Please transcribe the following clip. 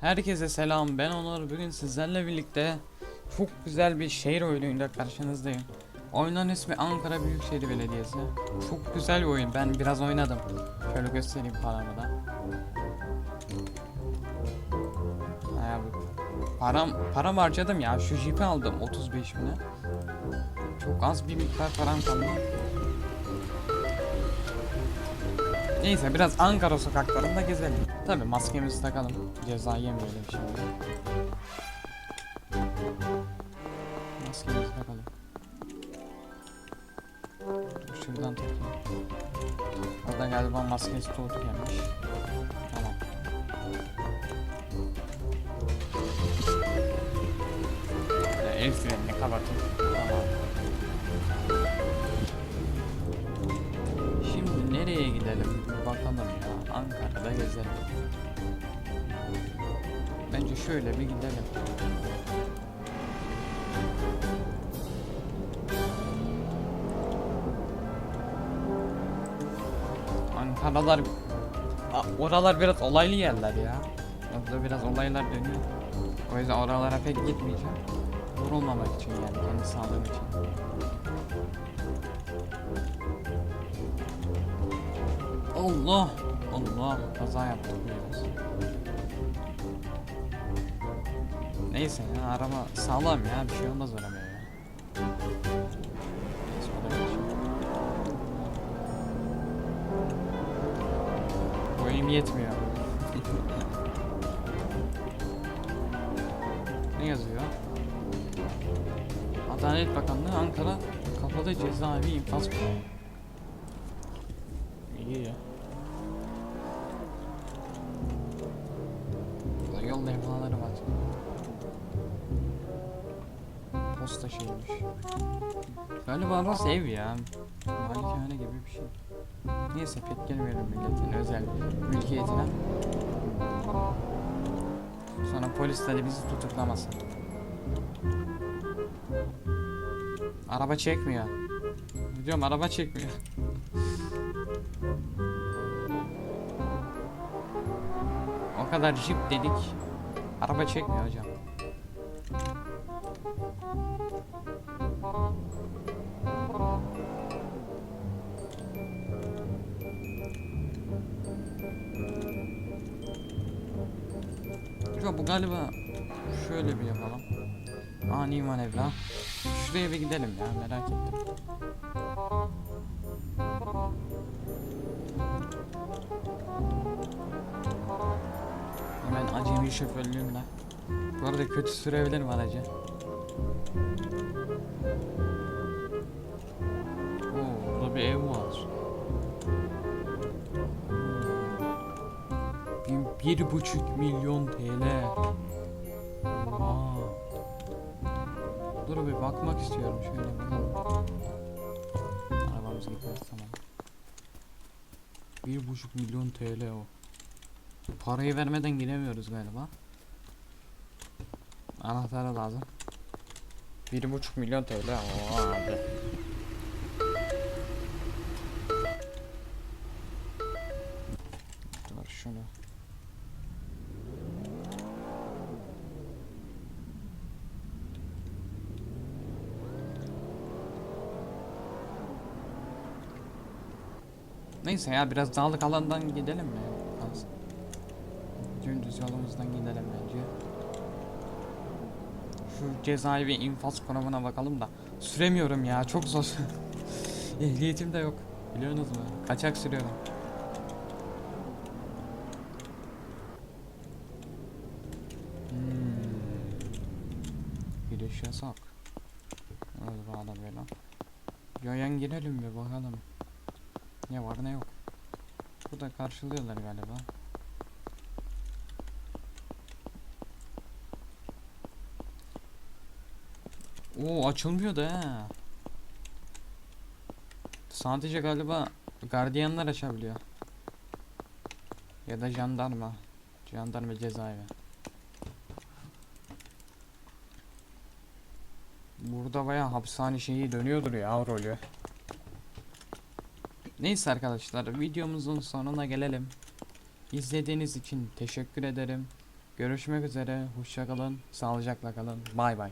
Herkese selam ben Onur. Bugün sizlerle birlikte çok güzel bir şehir oyunuyla karşınızdayım. Oyunun ismi Ankara Büyükşehir Belediyesi. Çok güzel bir oyun ben biraz oynadım. Şöyle göstereyim paramı da. Param, param harcadım ya. Şu jipi aldım 35 bine Çok az bir miktar param kaldı Neyse biraz Ankara sokaklarında gezelim. Tabi maskemizi takalım. Ceza yemeyelim şimdi. Maskemizi takalım. Dur şuradan takayım. Orada galiba maskesi tuğut gelmiş. Tamam. Ya, El frenini kapatayım. Ankara'da gezelim. Bence şöyle bir gidelim. Ankara'lar oralar biraz olaylı yerler ya. Orada biraz olaylar dönüyor. O yüzden oralara pek gitmeyeceğim. Vurulmamak için yani kendi sağlığım için. Allah Allah kaza yaptık biraz. Neyse ya araba sağlam ya bir şey olmaz arabaya ya. Neyse o da. Boyum yetmiyor. ne yazıyor? Adalet Bakanlığı Ankara kapalı cezaevi infaz kurumu. Posta şeymiş. Galiba burası ev ya. Malikane gibi bir şey. Neyse pek gelmeyelim milletin özel mülkiyetine. Sonra polisler bizi tutuklamasın. Araba çekmiyor. Diyorum araba çekmiyor. O kadar jip dedik. Araba çekmiyor hocam. Hocam bu galiba şöyle bir yapalım. Ani manevra. Şuraya bir gidelim ya merak ettim. Hemen acemi şoförlüğümle. Bu arada kötü sürebilirim aracı. Oo, burada bir ev var. Bir, bir buçuk milyon TL. Oha. Dur bir bakmak istiyorum şöyle bakalım. Arabamız gitmez tamam. Bir buçuk milyon TL o. Parayı vermeden giremiyoruz galiba. Anahtarı lazım. Bir buçuk milyon TL. Oo abi. Dur şunu. Neyse ya biraz dağlık alandan gidelim mi? Az. Dümdüz yolumuzdan gidelim bence. Şu cezaevi infaz konumuna bakalım da. Süremiyorum ya çok zor. Ehliyetim de yok. Biliyorsunuz mu? Kaçak sürüyorum. Hmm. Giriş yasak. Bu adam böyle. Yoyan girelim bir bakalım. Ne var ne yok. Burada karşılıyorlar galiba. Oo açılmıyor da ha. Sadece galiba gardiyanlar açabiliyor. Ya da jandarma. Jandarma cezaevi. Burada baya hapishane şeyi dönüyordur ya rolü. Neyse arkadaşlar videomuzun sonuna gelelim. İzlediğiniz için teşekkür ederim. Görüşmek üzere. Hoşça kalın. Sağlıcakla kalın. Bay bay.